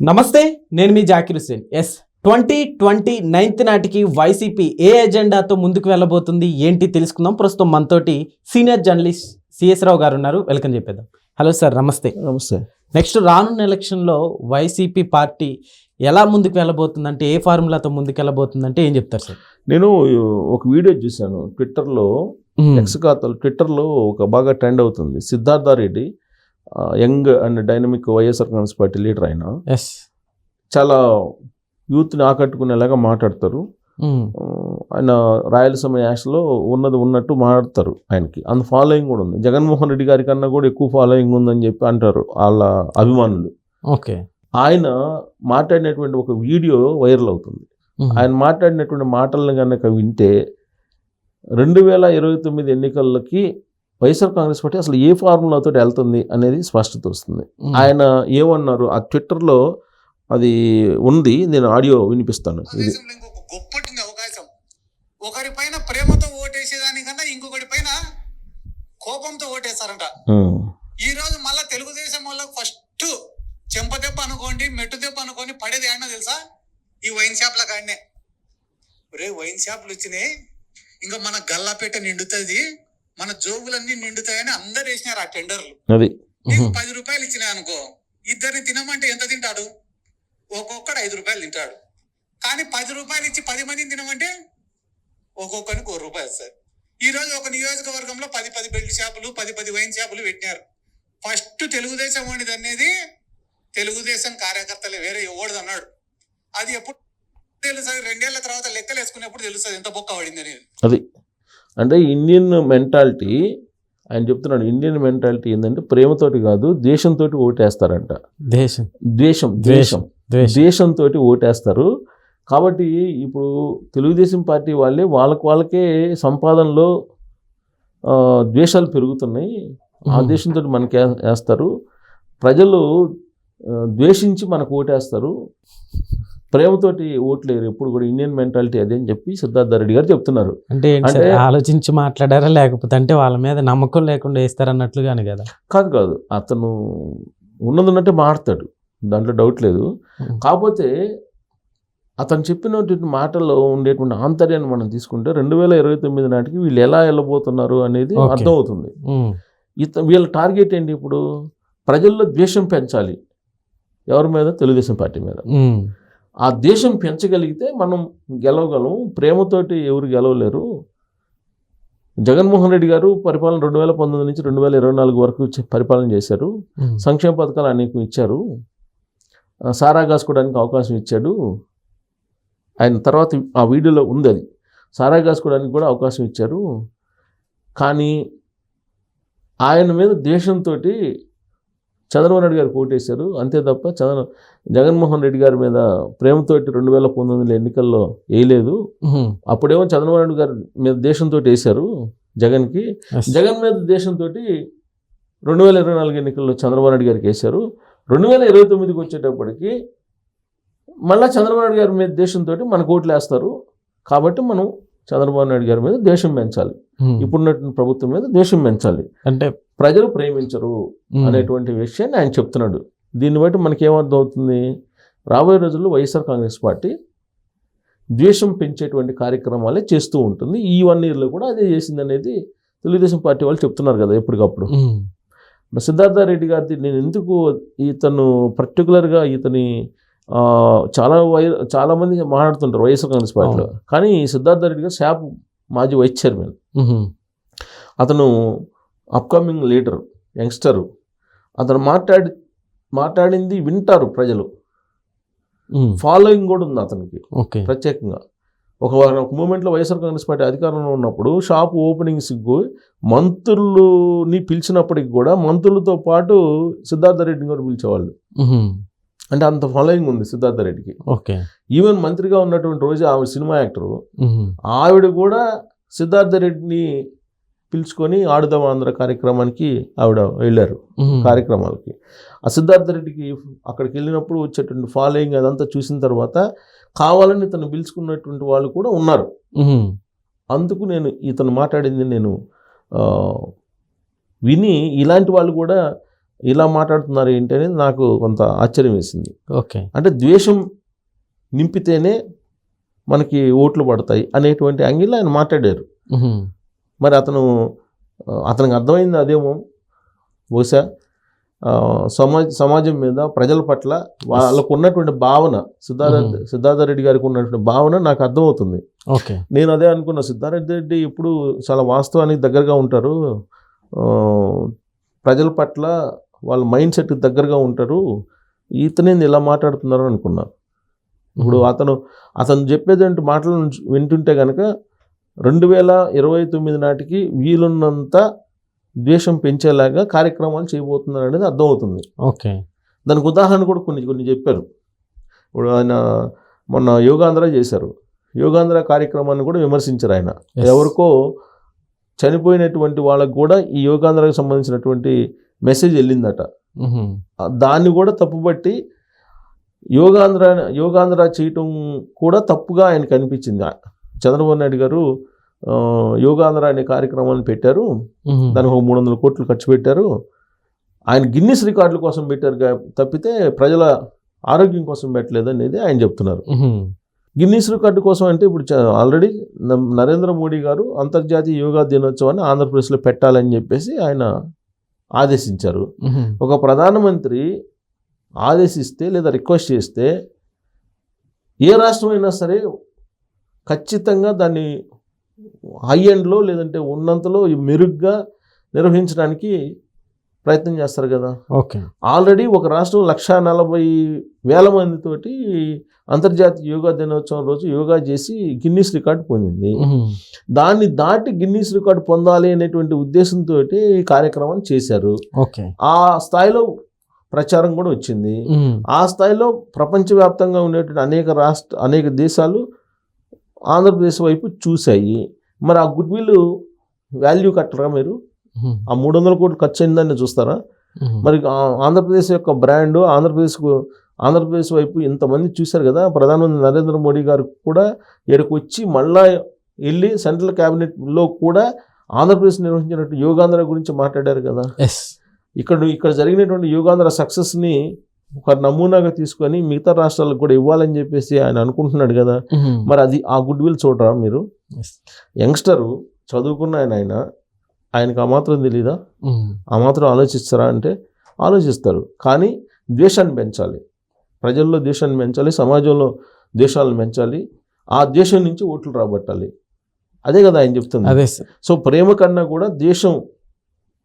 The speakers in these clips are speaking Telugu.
నమస్తే నేను మీ జాకిర్ హుసేన్ ఎస్ ట్వంటీ ట్వంటీ నైన్త్ నాటికి వైసీపీ ఏ ఎజెండాతో ముందుకు వెళ్ళబోతుంది ఏంటి తెలుసుకుందాం. ప్రస్తుతం మనతోటి సీనియర్ జర్నలిస్ట్ సిఎస్ రావు గారు ఉన్నారు. వెల్కమ్ చెప్పేద్దాం. హలో సార్ నమస్తే. నమస్తే. నెక్స్ట్ రానున్న ఎలక్షన్లో వైసీపీ పార్టీ ఎలా ముందుకు వెళ్ళబోతుందంటే ఏ ఫార్ములాతో ముందుకు వెళ్ళబోతుందంటే ఏం చెప్తారు సార్ నేను ఒక వీడియో చూశాను. ట్విట్టర్లో ఎక్స్ ఖాతాలో ట్విట్టర్లో ఒక బాగా ట్రెండ్ అవుతుంది. Siddhartha Reddy young and dynamic YSR Congress party leader ఆయన. ఎస్ చాలా యూత్ని ఆకట్టుకునేలాగా మాట్లాడతారు. ఆ, ఆయన రాయలసీమ యాష్లో ఉన్నది ఉన్నట్టు మాట్లాడతారు ఆయనకి. అంత ఫాలోయింగ్ కూడా ఉంది. జగన్మోహన్ రెడ్డి గారి కన్నా కూడా ఎక్కువ ఫాలోయింగ్ ఉందని చెప్పి అంటారు వాళ్ళ అభిమానులు. ఓకే ఆయన మాట్లాడినటువంటి ఒక వీడియో వైరల్ అవుతుంది. ఆయన మాట్లాడినటువంటి మాటలను కనుక వింటే రెండు వేల ఇరవై తొమ్మిది ఎన్నికలకి వైఎస్ఆర్ కాంగ్రెస్ పార్టీ అసలు ఏ ఫార్ములాతో వెళ్తుంది అనేది స్పష్టత వస్తుంది. ఆయన ఏమన్నారు? ఆ ట్విట్టర్లో అది ఉంది నేను ఆడియో వినిపిస్తాను. ఇది దేశంలో ఇంకొక గొప్పటి అవకాశం. ఒకరి పైన ప్రేమతో ఓటేసేదానికన్నా ఇంకొకటి పైన కోపంతో ఓటేస్తారంట. ఈ రోజు మళ్ళా తెలుగుదేశం వాళ్ళకి ఫస్ట్ చెంపదెబ్బ అనుకోండి మెట్టు దెబ్బ అనుకోండి పడేది ఏమన్నా తెలుసా? ఈ వైన్ షాప్ల కాడనే. రే వైన్ షాపులు వచ్చినాయి. ఇంకా మన గల్లాపేట నిండుతుంది. మన జోబులన్నీ నిండుతాయని అందరు వేసినారు ఆ టెండర్లు. అది. నీకు పది రూపాయలు ఇచ్చినా అనుకో ఇద్దరిని తినమంటే ఎంత తింటాడు? ఒక్కొక్కడు ఐదు రూపాయలు తింటాడు. కానీ పది రూపాయలు ఇచ్చి పది మందిని తినమంటే ఒక్కొక్కరికి ఒక రూపాయలు సార్ ఈ రోజు ఒక నియోజకవర్గంలో పది పది బెల్ట్ షాపులు పది పది వైన్ షాపులు పెట్టినారు. ఫస్ట్ తెలుగుదేశం వాడిది అనేది తెలుగుదేశం కార్యకర్తలే వేరే ఎవడిది అన్నాడు. అది ఎప్పుడు తెలుస్తుంది రెండేళ్ళ తర్వాత లెక్కలు వేసుకునేప్పుడు తెలుస్తుంది ఎంత బొక్క పడింది అనేది. అంటే ఇండియన్ మెంటాలిటీ ఆయన చెప్తున్నాడు ఇండియన్ మెంటాలిటీ ఏంటంటే ప్రేమతోటి కాదు దేశంతో ఓటేస్తారంట. దేశం. ద్వేషం ద్వేషం దేశంతో ఓటేస్తారు. కాబట్టి ఇప్పుడు తెలుగుదేశం పార్టీ వాళ్ళే వాళ్ళకి వాళ్ళకే సంపాదనలో ద్వేషాలు పెరుగుతున్నాయి. ఆ. దేశంతో మనకి వేస్తారు. ప్రజలు ద్వేషించి మనకు ఓటేస్తారు. ప్రేమతోటి ఓట్లేరు. ఎప్పుడు కూడా ఇండియన్ మెంటాలిటీ అదే అని చెప్పి సిద్ధార్థ రెడ్డి గారు చెప్తున్నారు. అంటే ఆలోచించి మాట్లాడారా? లేకపోతే అంటే వాళ్ళ మీద నమ్మకం లేకుండా వేస్తారన్నట్లుగానే కదా? కాదు కాదు. అతను ఉన్నది ఉన్నట్టే మాడతాడు దాంట్లో డౌట్ లేదు. కాకపోతే అతను చెప్పినటువంటి మాటల్లో ఉండేటువంటి ఆంతర్యాన్ని మనం తీసుకుంటే రెండు వేల ఇరవై తొమ్మిది నాటికి వీళ్ళు ఎలా వెళ్ళబోతున్నారు అనేది. అర్థమవుతుంది. ఇత వీళ్ళ టార్గెట్ ఏంటి ఇప్పుడు? ప్రజల్లో ద్వేషం పెంచాలి. ఎవరి మీద? తెలుగుదేశం పార్టీ మీద. ఆ దేశం పెంచగలిగితే మనం గెలవగలం ప్రేమతోటి ఎవరు గెలవలేరు. జగన్మోహన్ రెడ్డి గారు పరిపాలన రెండు వేల పంతొమ్మిది నుంచి రెండు వేల ఇరవై నాలుగు వరకు పరిపాలన చేశారు. సంక్షేమ పథకాలు అనేకం ఇచ్చారు. సారా కాసుకోవడానికి అవకాశం ఇచ్చాడు. ఆయన తర్వాత ఆ వీడియోలో ఉంది అది. సారా కాసుకోవడానికి కూడా అవకాశం ఇచ్చారు. కానీ ఆయన మీద ద్వేషంతో చంద్రబాబు నాయుడు గారు ఓటేశారు అంతే తప్ప చంద్ర జగన్మోహన్ రెడ్డి గారి మీద ప్రేమతోటి రెండు వేల పంతొమ్మిది ఎన్నికల్లో వేయలేదు. అప్పుడేమో చంద్రబాబు నాయుడు గారి మీద దేశంతో వేశారు జగన్కి. జగన్ మీద దేశంతో రెండు వేల ఇరవై నాలుగు ఎన్నికల్లో చంద్రబాబు నాయుడు గారికి వేశారు. రెండు వేల ఇరవై తొమ్మిదికి వచ్చేటప్పటికి మళ్ళీ చంద్రబాబు నాయుడు గారి మీద దేశంతో మనకు ఓట్లు వేస్తారు. కాబట్టి మనం చంద్రబాబు నాయుడు గారి మీద దేశం పెంచాలి. ఇప్పుడున్నటువంటి ప్రభుత్వం మీద దేశం పెంచాలి. అంటే ప్రజలు ప్రేమించరు అనేటువంటి విషయాన్ని ఆయన చెప్తున్నాడు. దీన్ని బట్టి మనకి ఏమర్థం అవుతుంది రాబోయే రోజుల్లో వైఎస్ఆర్ కాంగ్రెస్ పార్టీ ద్వేషం పెంచేటువంటి కార్యక్రమాలే చేస్తూ ఉంటుంది. ఈ వన్ ఇయర్లో కూడా అదే చేసింది అనేది తెలుగుదేశం పార్టీ వాళ్ళు చెప్తున్నారు కదా ఎప్పటికప్పుడు. సిద్ధార్థ రెడ్డి గారిది నేను ఎందుకు ఇతను పర్టికులర్గా ఇతని చాలా వై చాలామంది మాట్లాడుతుంటారు వైఎస్ఆర్ కాంగ్రెస్ పార్టీలో. కానీ సిద్ధార్థ రెడ్డి గారు శాప్ మాజీ వైస్ చైర్మన్. అతను అప్కమింగ్ లీడర్ యంగ్స్టరు అతను మాట్లాడి మాట్లాడింది వింటారు ప్రజలు. ఫాలోయింగ్ కూడా ఉంది అతనికి. ఓకే. ప్రత్యేకంగా. ఒక ఒక మూమెంట్లో వైఎస్ఆర్ కాంగ్రెస్ పార్టీ అధికారంలో ఉన్నప్పుడు షాప్ ఓపెనింగ్స్కి మంత్రులని పిలిచినప్పటికి కూడా మంత్రులతో పాటు సిద్ధార్థ రెడ్డిని కూడా పిలిచేవాళ్ళు. అంటే అంత ఫాలోయింగ్ ఉంది సిద్ధార్థ రెడ్డికి. ఓకే. ఈవెన్ మంత్రిగా ఉన్నటువంటి రోజు ఆవిడ సినిమా యాక్టరు. ఆవిడ కూడా సిద్ధార్థ రెడ్డిని పిలుచుకొని ఆడుదాం ఆంధ్ర కార్యక్రమానికి ఆవిడ వెళ్ళారు కార్యక్రమాలకి. ఆ సిద్ధార్థ రెడ్డికి అక్కడికి వెళ్ళినప్పుడు వచ్చేటువంటి ఫాలోయింగ్ అదంతా చూసిన తర్వాత కావాలని ఇతను పిలుచుకున్నటువంటి వాళ్ళు కూడా ఉన్నారు. అందుకు నేను ఇతను మాట్లాడింది నేను విని ఇలాంటి వాళ్ళు కూడా ఇలా మాట్లాడుతున్నారు ఏంటి అనేది నాకు కొంత ఆశ్చర్యం వేసింది. ఓకే. అంటే ద్వేషం నింపితేనే మనకి ఓట్లు పడతాయి అనేటువంటి యాంగిల్లో ఆయన మాట్లాడారు. మరి అతను అతనికి అర్థమైంది అదేమో. బహుశా సమాజ సమాజం మీద ప్రజల పట్ల వాళ్ళకు ఉన్నటువంటి భావన సిద్ధార్థ. సిద్ధార్థ రెడ్డి గారికి ఉన్నటువంటి భావన నాకు అర్థమవుతుంది. ఓకే. నేను అదే అనుకున్నా సిద్ధార్థ రెడ్డి ఇప్పుడు చాలా వాస్తవానికి దగ్గరగా ఉంటారు. ప్రజల పట్ల వాళ్ళ మైండ్ సెట్ దగ్గరగా ఉంటారు. ఇతనేంది ఇలా మాట్లాడుతున్నారు అనుకున్నా ఇప్పుడు అతను అతను చెప్పేటువంటి మాటలు వింటుంటే కనుక రెండు వేల ఇరవై తొమ్మిది నాటికి వీలున్నంత ద్వేషం పెంచేలాగా కార్యక్రమాలు చేయబోతున్నారు అనేది అర్థమవుతుంది. ఓకే. దానికి ఉదాహరణ కూడా కొన్ని కొన్ని చెప్పారు. ఇప్పుడు ఆయన మొన్న యోగాంధ్ర చేశారు. యోగాంధ్ర కార్యక్రమాన్ని కూడా విమర్శించారు ఆయన. ఎవరికో చనిపోయినటువంటి వాళ్ళకు కూడా ఈ యోగాంధ్రకు సంబంధించినటువంటి మెసేజ్ వెళ్ళిందట. దాన్ని కూడా తప్పుపట్టి యోగాంధ్ర యోగాంధ్ర చేయటం కూడా తప్పుగా ఆయనకు అనిపించింది. చంద్రబాబు నాయుడు గారు యోగాంధ్ర అనే కార్యక్రమాన్ని పెట్టారు. దానికి ఒక మూడు వందల కోట్లు ఖర్చు పెట్టారు. ఆయన గిన్నిస్ రికార్డుల కోసం పెట్టారు తప్పితే ప్రజల ఆరోగ్యం కోసం పెట్టలేదు అనేది ఆయన చెప్తున్నారు. గిన్నీస్ రికార్డు కోసం అంటే ఇప్పుడు ఆల్రెడీ నరేంద్ర మోడీ గారు అంతర్జాతీయ యోగా దినోత్సవాన్ని ఆంధ్రప్రదేశ్లో పెట్టాలని చెప్పేసి ఆయన ఆదేశించారు. ఒక ప్రధానమంత్రి ఆదేశిస్తే లేదా రిక్వెస్ట్ చేస్తే ఏ రాష్ట్రం అయినా సరే ఖచ్చితంగా దాన్ని హై ఎండ్లో లేదంటే ఉన్నంతలో మెరుగ్గా నిర్వహించడానికి ప్రయత్నం చేస్తారు కదా. ఓకే. ఆల్రెడీ ఒక రాష్ట్రం లక్ష నలభై వేల మందితోటి అంతర్జాతీయ యోగా దినోత్సవం రోజు యోగా చేసి గిన్నీస్ రికార్డు పొందింది. దాన్ని దాటి గిన్నీస్ రికార్డు పొందాలి అనేటువంటి ఉద్దేశంతో ఈ కార్యక్రమం చేశారు. ఓకే. ఆ స్థాయిలో ప్రచారం కూడా వచ్చింది. ఆ స్థాయిలో ప్రపంచవ్యాప్తంగా ఉండేటువంటి అనేక రాష్ట్ర అనేక దేశాలు ఆంధ్రప్రదేశ్ వైపు చూశాయి. మరి ఆ గుడ్ విల్ వాల్యూ కట్టరా మీరు. ఆ మూడు వందల కోట్లు ఖర్చు అయిందని చూస్తారా. మరి ఆంధ్రప్రదేశ్ యొక్క బ్రాండ్ ఆంధ్రప్రదేశ్కు ఆంధ్రప్రదేశ్ వైపు ఇంతమంది చూశారు కదా ప్రధానమంత్రి నరేంద్ర మోడీ గారు కూడా ఇక్కడికి వచ్చి మళ్ళా వెళ్ళి సెంట్రల్ క్యాబినెట్లో కూడా ఆంధ్రప్రదేశ్ నిర్వహించినట్టు యోగాంధ్ర గురించి మాట్లాడారు కదా ఇక్కడ ఇక్కడ జరిగినటువంటి యోగాంధ్ర సక్సెస్ని ఒక నమూనాగా తీసుకొని మిగతా రాష్ట్రాలకు కూడా ఇవ్వాలని చెప్పేసి ఆయన అనుకుంటున్నాడు కదా. మరి అది ఆ గుడ్ విల్ చూడరా మీరు. యంగ్స్టరు చదువుకున్న ఆయన ఆయన ఆయనకు ఆ మాత్రం తెలీదా. ఆ మాత్రం ఆలోచిస్తారా అంటే ఆలోచిస్తారు. కానీ ద్వేషాన్ని పెంచాలి. ప్రజల్లో ద్వేషాన్ని పెంచాలి సమాజంలో ద్వేషాలను పెంచాలి. ఆ దేశం నుంచి ఓట్లు రాబట్టాలి. అదే కదా ఆయన చెప్తుంది. అదే సో ప్రేమ కన్నా కూడా దేశం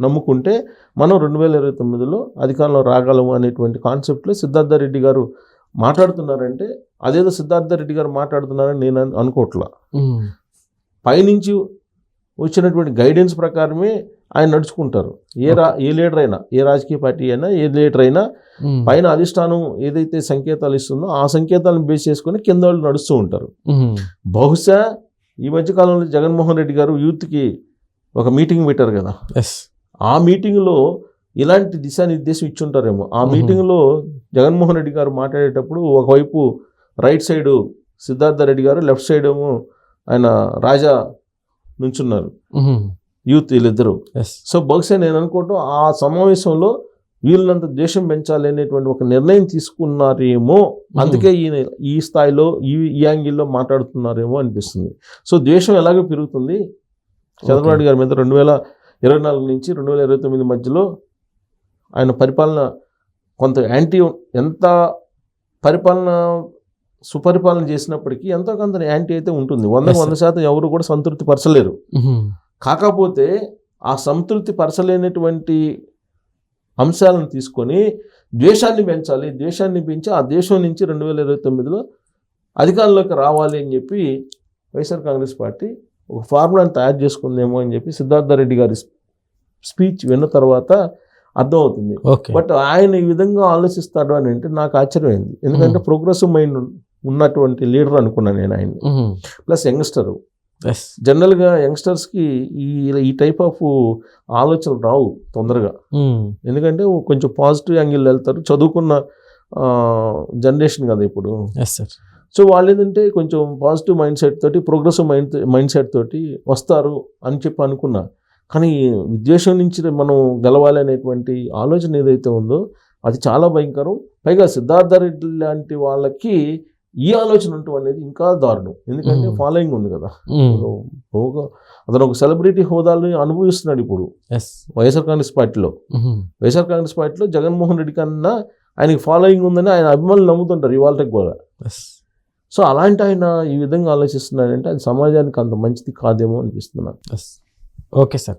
నమ్ముకుంటే మనం రెండు వేల ఇరవై తొమ్మిదిలో అధికారంలో రాగలము అనేటువంటి కాన్సెప్ట్లో సిద్ధార్థ రెడ్డి గారు మాట్లాడుతున్నారంటే అదేదో సిద్ధార్థ రెడ్డి గారు మాట్లాడుతున్నారని నేను అను- అనుకోవట్లా. పైనుంచి వచ్చినటువంటి గైడెన్స్ ప్రకారమే ఆయన నడుచుకుంటారు ఏ రా ఏ లీడర్ అయినా ఏ రాజకీయ పార్టీ అయినా ఏ లీడర్ అయినా ఉహుం. పైన అధిష్టానం ఏదైతే సంకేతాలు ఇస్తుందో ఆ సంకేతాలను బేస్ చేసుకొని కింద వాళ్ళు నడుస్తూ ఉంటారు ఉహుం. బహుశా ఈ మధ్యకాలంలో జగన్మోహన్ రెడ్డి గారు యూత్కి ఒక మీటింగ్ పెట్టారు కదా ఎస్ ఆ మీటింగ్లో ఇలాంటి దిశానిర్దేశం ఇచ్చుంటారేమో ఆ. మీటింగ్లో జగన్మోహన్ రెడ్డి గారు మాట్లాడేటప్పుడు ఒకవైపు రైట్ సైడు సిద్ధార్థ రెడ్డి గారు లెఫ్ట్ సైడ్ ఏమో ఆయన రాజా నుంచున్నారు. యూత్ వీళ్ళిద్దరు. ఎస్ సో బహుశా నేను అనుకోవటం ఆ సమావేశంలో వీళ్ళంత దేశం పెంచాలి అనేటువంటి ఒక నిర్ణయం తీసుకున్నారేమో అందుకే ఈ ఈ స్థాయిలో ఈ ఈ యాంగిల్లో మాట్లాడుతున్నారేమో అనిపిస్తుంది. సో ద్వేషం ఎలాగో పెరుగుతుంది. చంద్రబాబు గారి మీద రెండు వేల ఇరవై నాలుగు నుంచి రెండు వేల ఇరవై తొమ్మిది మధ్యలో ఆయన పరిపాలన కొంత యాంటీ ఎంత పరిపాలన సుపరిపాలన చేసినప్పటికీ ఎంతో కొంత యాంటీ అయితే ఉంటుంది. Yes, వంద శాతం ఎవరు కూడా సంతృప్తి పరచలేరు. కాకపోతే ఆ సంతృప్తి పరచలేనటువంటి అంశాలను తీసుకొని ద్వేషాన్ని పెంచాలి. ద్వేషాన్ని పెంచి ఆ దేశం నుంచి రెండు వేల ఇరవై తొమ్మిదిలో అధికారంలోకి రావాలి అని చెప్పి వైఎస్ఆర్ కాంగ్రెస్ పార్టీ ఒక ఫార్ములాని తయారు చేసుకుందేమో అని చెప్పి సిద్ధార్థ రెడ్డి గారి స్పీచ్ విన్న తర్వాత అర్థమవుతుంది. బట్ ఆయన ఈ విధంగా ఆలోచిస్తాడు అని అంటే నాకు ఆశ్చర్యమైంది. ఎందుకంటే. ప్రోగ్రెసివ్ మైండ్ ఉన్నటువంటి లీడర్ అనుకున్నాను నేను ఆయన్ని. Plus youngster. ఎస్. జనరల్గా యంగ్స్టర్స్కి ఈ ఈ టైప్ ఆఫ్ ఆలోచనలు రావు తొందరగా. ఎందుకంటే కొంచెం పాజిటివ్ యాంగిల్ వెళ్తారు. చదువుకున్న జనరేషన్ కదా ఇప్పుడు. Yes sir. సో వాళ్ళు ఏంటంటే కొంచెం పాజిటివ్ మైండ్ సెట్ తోటి ప్రోగ్రెసివ్ మైండ్ మైండ్ సెట్ తోటి వస్తారు అని చెప్పి అనుకున్నా. కానీ విద్వేషం నుంచి మనం గెలవాలి అనేటువంటి ఆలోచన ఏదైతే ఉందో అది చాలా భయంకరం. పైగా సిద్ధార్థ రెడ్డి లాంటి వాళ్ళకి ఈ ఆలోచన ఉండటం అనేది ఇంకా దారుణం. ఎందుకంటే. ఫాలోయింగ్ ఉంది కదా. అతను ఒక సెలబ్రిటీ హోదాలని అనుభవిస్తున్నాడు ఇప్పుడు. ఎస్ వైఎస్ఆర్ కాంగ్రెస్ పార్టీలో. వైఎస్ఆర్ కాంగ్రెస్ పార్టీలో జగన్మోహన్ రెడ్డి కన్నా ఆయనకి ఫాలోయింగ్ ఉందని ఆయన అభిమానులు నమ్ముతుంటారు ఇవాళకి కూడా. సో అలాంటి ఆయన ఈ విధంగా ఆలోచిస్తున్నాడంటే అది సమాజానికి అంత మంచిది కాదేమో ఎస్ ఓకే సార్